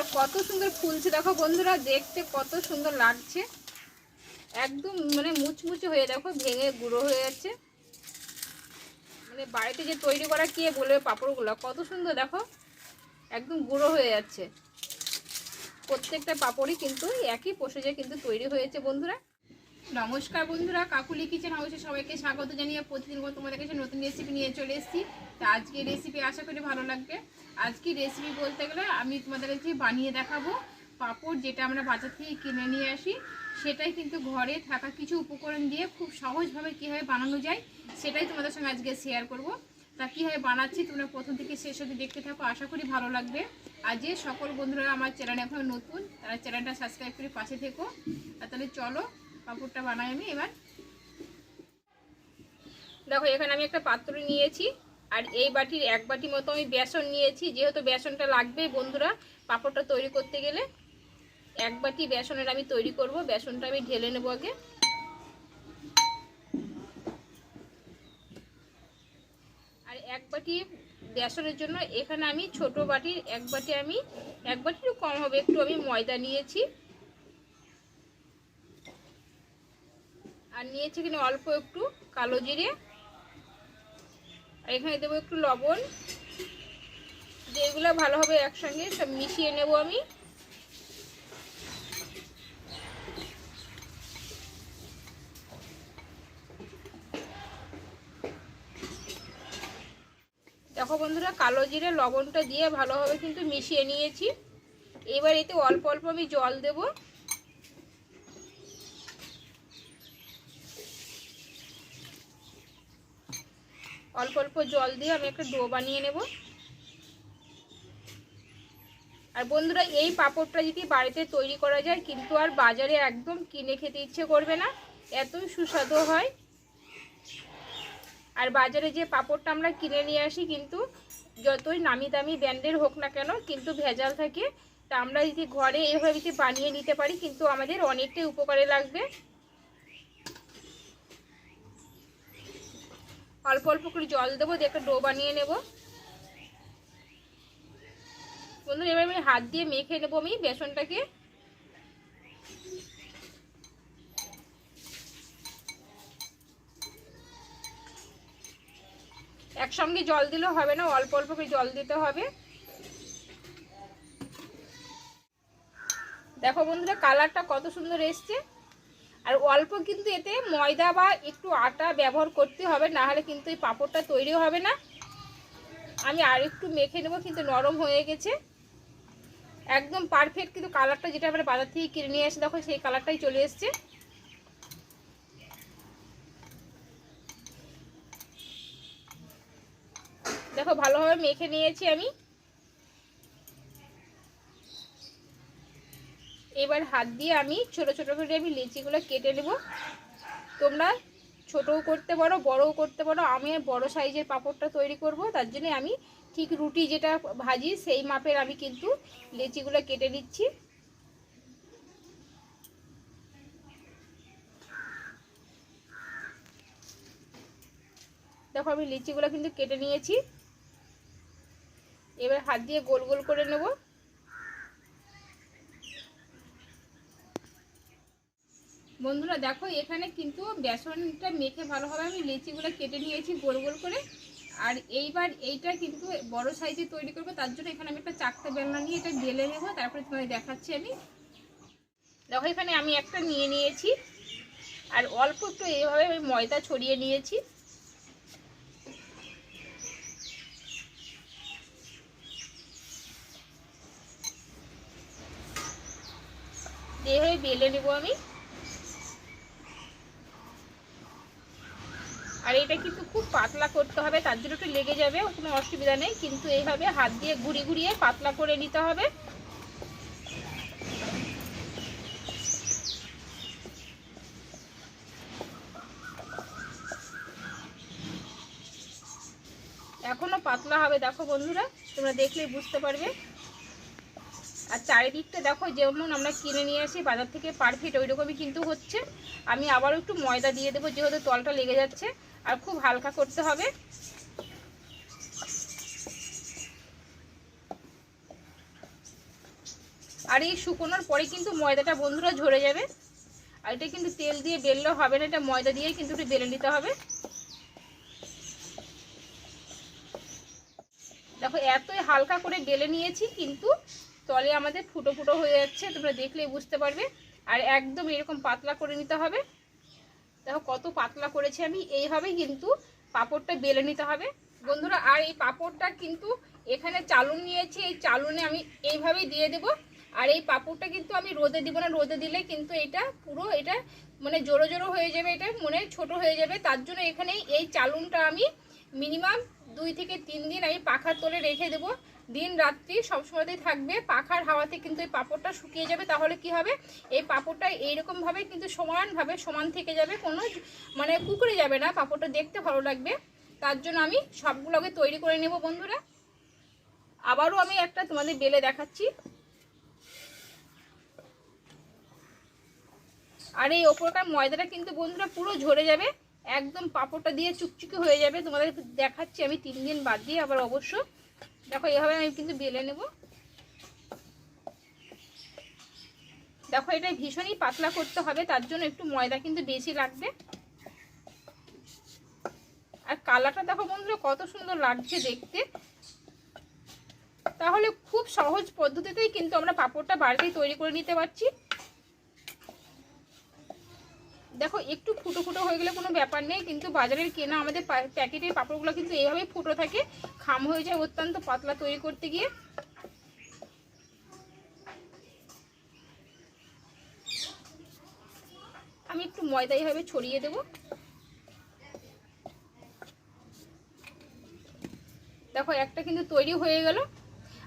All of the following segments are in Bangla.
আর কত সুন্দর ফুলছে। দেখো বন্ধুরা, দেখতে কত সুন্দর লাগছে। একদম মানে মুচমুচে হয়ে দেখো, ভেঙে গুঁড়ো হয়ে যাচ্ছে। মানে বাড়িতে যে তৈরি করা কে বলবে পাঁপড়গুলো? কত সুন্দর দেখো, একদম গুঁড়ো হয়ে যাচ্ছে। প্রত্যেকটা পাপড়ই কিন্তু একই প্রসেসে কিন্তু তৈরি হয়েছে বন্ধুরা। নমস্কার বন্ধুরা, কাকুলি কিচেন হাউসে সবাইকে স্বাগত জানিয়ে প্রতিদিন তোমাদের কাছে নতুন রেসিপি নিয়ে চলে এসেছি। তা আজকে রেসিপি আশা করি ভালো লাগবে। আজকে রেসিপি বলতে গেলে আমি তোমাদের কাছে বানিয়ে দেখাবো পাঁপড় যেটা আমরা বাজার থেকে কিনে নিয়ে আসি। সেটাই কিন্তু ঘরে থাকা কিছু উপকরণ দিয়ে খুব সহজভাবে কীভাবে বানানো যায় সেটাই তোমাদের সঙ্গে আজকে শেয়ার করব। তা কীভাবে বানাচ্ছি তোমরা প্রথম থেকে শেষ অবধি দেখতে থাকো, আশা করি ভালো লাগবে। আর যে সকল বন্ধুরা আমার চ্যানেল এখন নতুন, তারা চ্যানেলটা সাবস্ক্রাইব করে পাশে থেকো। আর তাহলে চলো পাঁপড়টা বানাই আমি এবার। দেখো, এখানে আমি একটা পাত্র নিয়েছি। আর এই বাটির এক বাটি মতো আমি বেসন নিয়েছি, যেহেতু বেসনটা লাগবে বন্ধুরা, পাঁপড়টা তৈরি করতে গেলে এক বাটি বেসনের আমি তৈরি করব, বেসনটা আমি ঢেলে নেব আগে। আর এক বাটি বেসনের জন্য এখানে আমি ছোট বাটির এক বাটি আমি, এক বাটিরও কম হবে, একটু আমি ময়দা নিয়েছি। আর নিয়েছি এখানে অল্প একটু কালো জিরে। আর এখানে দেবো একটু লবণ। যেগুলো ভালোভাবে একসঙ্গে সব মিশিয়ে নেব আমি। দেখো বন্ধুরা, কালো জিরে লবণটা দিয়ে ভালোভাবে কিন্তু মিশিয়ে নিয়েছি। এবার এতে অল্প অল্প আমি জল দেবো। অল্প অল্প জল দিয়ে আমি একটা ডো বানিয়ে নেব। আর বন্ধুরা, এই পাঁপড়টা যদি বাড়িতে তৈরি করা যায়, কিন্তু আর বাজারে একদম কিনে খেতে ইচ্ছে করবে না। এতই সুস্বাদু হয়। আর বাজারে যে পাঁপড়টা আমরা কিনে নিয়ে আসি, কিন্তু যতই নামি দামি ব্র্যান্ডের হোক না কেন, কিন্তু ভেজাল থাকে। তা আমরা যদি ঘরে এভাবে যদি বানিয়ে নিতে পারি, কিন্তু আমাদের অনেকটাই উপকারে লাগবে। অল্প অল্প করে জল দেবো, দিয়ে একটা ডো বানিয়ে নেব। বন্ধু এবার আমি হাত দিয়ে মেখে নেব আমি বেসনটাকে। একসঙ্গে জল দিলেও হবে না, অল্প অল্প করে জল দিতে হবে। দেখো বন্ধুরা, কালারটা কত সুন্দর এসছে। আর অল্প কিন্তু এতে ময়দা বা একটু আটা ব্যবহার করতে হবে না হলে কিন্তু এই পাঁপড়টা তৈরি হবে না। আমি আর একটু মেখে নেব, কিন্তু নরম হয়ে গেছে। একদম পারফেক্ট কিন্তু কালারটা যেটা আমরা বাজার থেকে কিনে নিয়ে এসে দেখো, সেই কালারটাই চলে এসছে। দেখো, ভালোভাবে মেখে নিয়েছি আমি। এবার হাত দিয়ে আমি ছোট ছোট করে আমি লিচিগুলো কেটে নেব। তোমরা ছোটও করতে পারো, বড়ও করতে পারো। আমি বড় সাইজের পাঁপড়টা তৈরি করব, তার জন্য আমি ঠিক রুটি যেটা ভাজি সেই মাপের আমি কিন্তু লিচিগুলো কেটে নিচ্ছি। দেখো আমি লিচিগুলো কিন্তু কেটে নিয়েছি। এবার হাত দিয়ে গোল গোল করে নেব। বন্ধুরা দেখো, এখানে কিন্তু বেসনটা মেখে ভালোভাবে আমি লিচিগুলো কেটে নিয়েছি গোল গোল করে। আর এইবার এইটা কিন্তু বড় সাইজে তৈরি করব, তার জন্য এখানে আমি একটা চাকতে বেলনা নিয়ে এটা বেলে নেব, তারপরে তোমাদের দেখাচ্ছি আমি। দেখো, এখানে আমি একটা নিয়ে নিয়েছি, আর অল্প একটু এইভাবে আমি ময়দা ছড়িয়ে নিয়েছি। এইভাবে বেলে নেব আমি। আর এটা কিন্তু খুব পাতলা করতে হবে, তার জন্য একটু লেগে যাবে কোনো অসুবিধা নেই, কিন্তু এইভাবে হাত দিয়ে ঘুরি ঘুরিয়ে পাতলা করে নিতে হবে। এখনও পাতলা হবে, দেখো বন্ধুরা, তোমরা দেখলেই বুঝতে পারবে। আর চারিদিকটা দেখো, যেমন আমরা কিনে নিয়ে আসি, বাজার থেকে পারফেক্ট ওই রকমই কিন্তু হচ্ছে। আমি আবারও একটু ময়দা দিয়ে দেবো, যেহেতু তলটা লেগে যাচ্ছে। আর খুব হালকা করতে হবে। আর এই শুকোনোর পরে কিন্তু ময়দাটা বন্ধুরা ঝরে যাবে। আর এটা কিন্তু তেল দিয়ে বেললেও হবে না, এটা ময়দা দিয়ে কিন্তু একটু বেলে নিতে হবে। দেখো, এতই হালকা করে বেলে নিয়েছি কিন্তু তলে আমাদের ফুটো ফুটো হয়ে যাচ্ছে, তোমরা দেখলেই বুঝতে পারবে। আর একদম এরকম পাতলা করে নিতে হবে। দেখো কত পাতলা করেছি আমি, এইভাবেই কিন্তু পাপড়টা বেলে নিতে হবে। বন্ধুরা, আর এই পাপড়টা কিন্তু এখানে চালুন নিয়েছি, এই চালুনে আমি এইভাবেই দিয়ে দেব। আর এই পাঁপড়টা কিন্তু আমি রোদে দিব না, রোদে দিলে কিন্তু এটা পুরো এটা মানে জোরো জোরো হয়ে যাবে, এটা মনে ছোট হয়ে যাবে। তার জন্য এখানে এই চালুনটা আমি মিনিমাম দুই থেকে তিন দিন আমি পাখার তলে রেখে দেব। দিন রাত্রি সবসময়তেই থাকবে। পাখার হাওয়াতে কিন্তু এই পাঁপড়টা শুকিয়ে যাবে। তাহলে কি হবে? এই পাঁপড়টা এইরকমভাবে কিন্তু সমানভাবে সমান থেকে যাবে। কোনো মানে কুকুরে যাবে না। পাঁপড়টা দেখতে ভালো লাগবে। তার জন্য আমি সবগুলোকে তৈরি করে নেব বন্ধুরা। আবারও আমি একটা তোমাদের বেলে দেখাচ্ছি। আর এই ওপরকার ময়দাটা কিন্তু বন্ধুরা পুরো ঝরে যাবে। একদম পাঁপড়টা দিয়ে চুকচুকি হয়ে যাবে। তোমাদের দেখাচ্ছি আমি তিন দিন বাদ দিয়ে, আবার অবশ্য দেখো, এভাবে আমি কিন্তু বেলে নেব। দেখো, এটা ভীষণই পাতলা করতে হবে, তার জন্য একটু ময়দা কিন্তু বেশি লাগবে। আর কালারটা দেখো বন্ধুরা, কত সুন্দর লাগছে দেখতে। তাহলে খুব সহজ পদ্ধতিতেই কিন্তু আমরা পাঁপড়টা বাড়িতেই তৈরি করে নিতে পারছি। দেখো, একটু ফুটো ফুটো হয়ে গেলে কোনো ব্যাপার নেই, কিন্তু বাজারের কেনা আমাদের প্যাকেটের পাপড়গুলো কিন্তু এইভাবেই ফুটো থাকে, খাম হয়ে যায় অত্যন্ত পাতলা তৈরি করতে গিয়ে। আমি একটু ময়দা এইভাবে ছড়িয়ে দেব। দেখো, একটা কিন্তু তৈরি হয়ে গেল,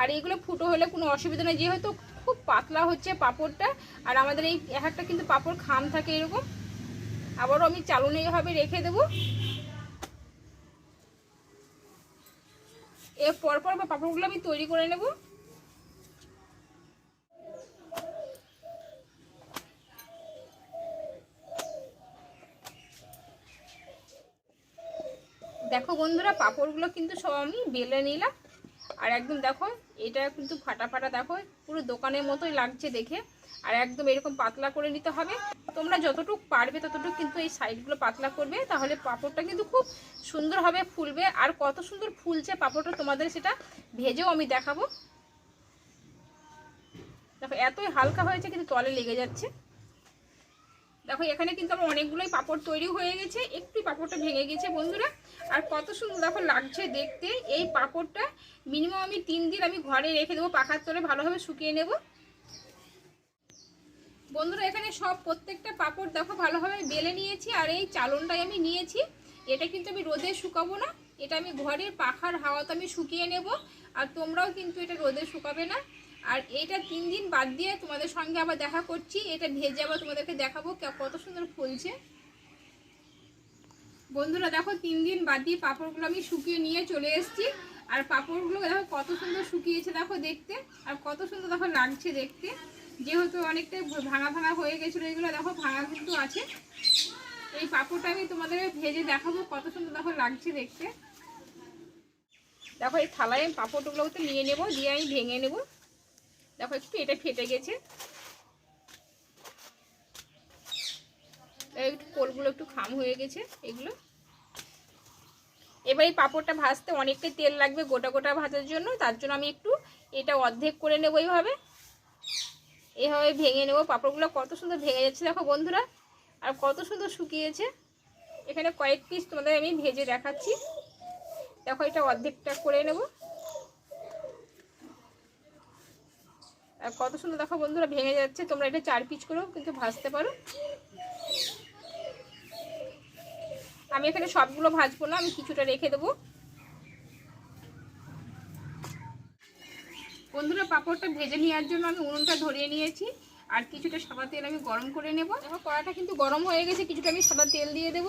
আর এইগুলো ফুটো হলে কোনো অসুবিধা নেই, যেহেতু খুব পাতলা হচ্ছে পাপড়টা, আর আমাদের এই এক একটা কিন্তু পাঁপড় খাম থাকে এরকম। আবারও আমি চালনে এভাবে রেখে দেবো। এর পরপর বা পাঁপড়গুলো আমি তৈরি করে নেব। দেখো বন্ধুরা, পাঁপড়গুলো কিন্তু সব আমি বেলে নিলাম। আর একদম দেখো, এটা কিন্তু ফাটা ফাটা দেখো, পুরো দোকানের মতোই লাগছে দেখে। আর একদম এরকম পাতলা করে নিতে হবে। তোমরা যতটুকু পারবে, ততটুকু কিন্তু এই সাইডগুলো পাতলা করবে, তাহলে পাঁপড়টা কিন্তু খুব সুন্দরভাবে ফুলবে। আর কত সুন্দর ফুলছে পাঁপড়টা তোমাদের সেটা ভেজেও আমি দেখাবো। দেখো, এতই হালকা হয়েছে কিন্তু তলে লেগে যাচ্ছে। দেখো, এখানে কিন্তু আমার অনেকগুলোই পাপড় তৈরি হয়ে গেছে, একটু পাপড়টা ভেঙে গেছে বন্ধুরা। আর কত সুন্দর দেখো লাগছে দেখতে, এই পাপড়টা মিনিমাম আমি তিন দিন আমি ঘরে রেখে দেবো, পাখার তলে ভালোভাবে শুকিয়ে নেব। বন্ধুরা, এখানে সব প্রত্যেকটা পাপড় দেখো, ভালোভাবে বেলে নিয়েছি আর এই চালনটাই আমি নিয়েছি। এটা কিন্তু আমি রোদে শুকাবো না, এটা আমি ঘরের পাখার হাওয়াতে আমি শুকিয়ে নেব আর তোমরাও কিন্তু এটা রোদে শুকাবে না। আর এটা তিন দিন বাদ দিয়ে তোমাদের সঙ্গে আবার দেখা করছি, এটা ভেজে আবার তোমাদেরকে দেখাবো কত সুন্দর ফুলছে। বন্ধুরা, দেখো তিন দিন বাদ দিয়ে পাঁপড়গুলো আমি শুকিয়ে নিয়ে চলে এসেছি আর পাঁপড়গুলো দেখো কত সুন্দর শুকিয়েছে দেখো দেখতে আর কত সুন্দর দেখো লাগছে দেখতে। যেহেতু অনেকটাই ভাঙা ভাঙা হয়ে গেছিল এগুলো, দেখো ভাঙা কিন্তু আছে। এই পাঁপড়টা আমি তোমাদের ভেজে দেখাবো, কত সুন্দর দেখো লাগছে দেখতে। দেখো এই থালায় আমি পাঁপড়গুলোতে নিয়ে নেব, দিয়ে আমি ভেঙে নেব। দেখো একটু এটা ফেটে গেছে। একটু কোলগুলো একটু খাম হয়ে গেছে, এগুলো। এবার এই পাঁপড়টা ভাজতে অনেকটাই তেল লাগবে গোটা গোটা ভাজার জন্য, তার জন্য আমি একটু এটা অর্ধেক করে নেব এইভাবে। এইভাবে ভেঙে নেব। পাঁপড়গুলো কত সুন্দর ভেঙে যাচ্ছে দেখো বন্ধুরা। আর কত সুন্দর শুকিয়েছে। এখানে কয়েক পিস তোমাদের আমি ভেজে দেখাচ্ছি। দেখো এটা অর্ধেকটা করে নেব। আর কত সুন্দর দেখো বন্ধুরা ভেঙে যাচ্ছে। তোমরা এটা চার পিস করেও কিন্তু ভাজতে পারো। আমি এখানে সবগুলো ভাজবো না, আমি কিছুটা রেখে দেবো। বন্ধুরা, পাঁপড়টা ভেজে নেওয়ার জন্য আমি উনুনটা ধরিয়ে নিয়েছি। আর কিছুটা সাদা তেল আমি গরম করে নেব। দেখো, কড়াটা কিন্তু গরম হয়ে গেছে, কিছুটা আমি সাদা তেল দিয়ে দেব।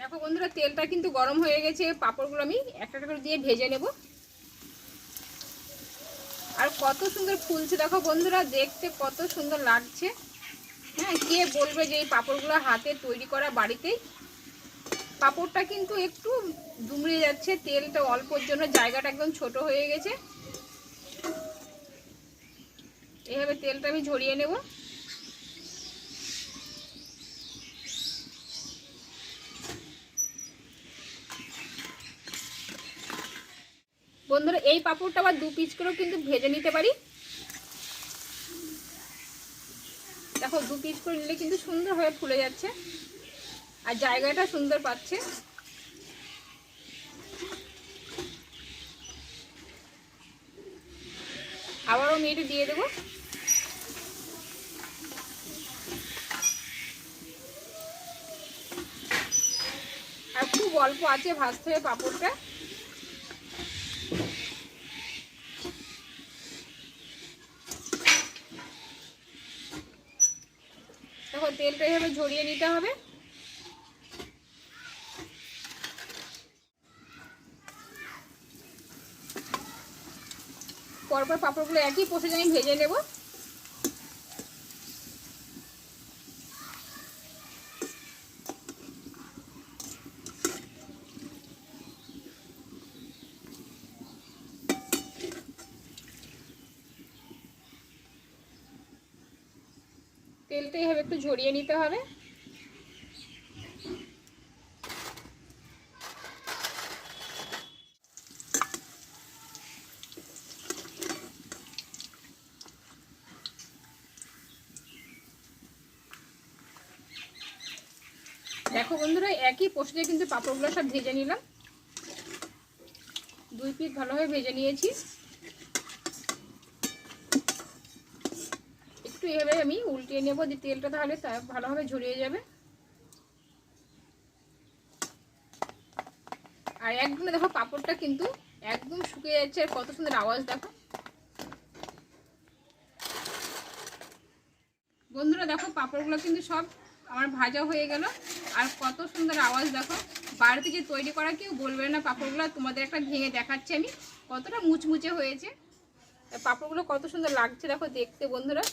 দেখো বন্ধুরা, তেলটা কিন্তু গরম হয়ে গেছে, পাঁপড়গুলো আমি একটা করে দিয়ে ভেজে নেব। আর কত সুন্দর ফুলছে, দেখো বন্ধুরা, দেখতে কত সুন্দর লাগছে। হ্যাঁ কে বলবে যে এই পাঁপড়গুলো হাতে তৈরি করা বাড়িতেই? পাঁপড়টা কিন্তু একটু দুমড়ে যাচ্ছে, তেলটা অল্পর জন্য, জায়গাটা একদম ছোট হয়ে গেছে। এইভাবে তেলটা আমি ঝরিয়ে নেব। বন্ধুরা, এই পাঁপড়টা আবার দু পিস করেও কিন্তু ভেজে নিতে পারি। দেখো, দু পিস করে নিলে কিন্তু সুন্দরভাবে ফুলে যাচ্ছে। আর জায়গাটা সুন্দর পাচ্ছে। আবারও আমি দিয়ে দেবো। আর খুব অল্প আছে ভাজতে হবে পাঁপড়টা তেলটা এভাবে ঝরিয়ে নিতে হবে। পরপর পাঁপড়গুলো একই প্রসেসে আমি ভেজে নেব। তেলটা এভাবে একটু ঝরিয়ে নিতে হবে। দেখো বন্ধুরা, একই প্রসেসে কিন্তু পাঁপড়গুলো সব ভেজে নিলাম। দুই পিস ভালোভাবে ভেজে নিয়েছি। একটু এভাবে আমি উল্টিয়ে নেব যে তেলটা তাহলে ভালোভাবে ঝরিয়ে যাবে। আর একদম দেখো পাঁপড়টা কিন্তু একদম শুকিয়ে যাচ্ছে, আর কত সুন্দর আওয়াজ দেখো। বন্ধুরা দেখো পাঁপড়গুলো কিন্তু সব আমার ভাজা হয়ে গেল, আর কত সুন্দর আওয়াজ দেখো। বাড়িতে যে তৈরি করা কেউ বলবে না পাপড়গুলো, তোমাদের একটা ভেঙে দেখাচ্ছি আমি, কতটা মুচমুচে হয়েছে। পাঁপড়গুলো কত সুন্দর লাগছে দেখো দেখতে বন্ধুরা।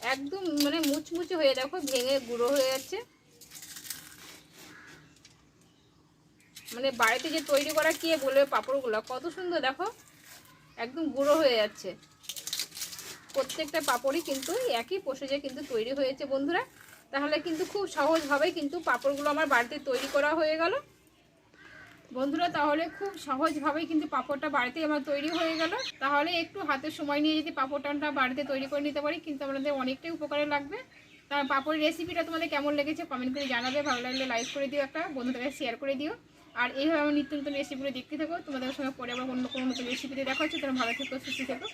একদম মানে মুচমুচে হয়ে দেখো, ভেঙে গুঁড়ো হয়ে যাচ্ছে। মানে বাড়িতে যে তৈরি করা কে বলবে পাঁপড়গুলো? কত সুন্দর দেখো, একদম গুঁড়ো হয়ে যাচ্ছে। প্রত্যেকটা পাপড়ই কিন্তু একই প্রসেসে কিন্তু তৈরি হয়েছে বন্ধুরা। তাহলে কিন্তু খুব সহজভাবেই কিন্তু পাঁপড়গুলো আমার বাড়িতে তৈরি করা হয়ে গেল। বন্ধুরা, তাহলে খুব সহজভাবেই কিন্তু পাঁপড়টা বাড়িতে আমার তৈরি হয়ে গেল। তাহলে একটু হাতে সময় নিয়ে যদি পাঁপড়টা বাড়িতে তৈরি করে নিতে পারি, কিন্তু আমাদের অনেকটাই উপকারে লাগবে। তার পাঁপড়ের রেসিপিটা তোমাদের কেমন লেগেছে কমেন্ট করে জানাবে। ভালো লাগলে লাইক করে দিও একটা বন্ধুদের শেয়ার করে দিও। আর এইভাবে আমি নিত্য নতুন রেসিপিগুলো দেখতে থাকো। তোমাদের সঙ্গে পরে আবার অন্য কোনো নতুন রেসিপিতে দেখা হচ্ছে। তোমরা ভালো থেকো, সুস্থ থেকো।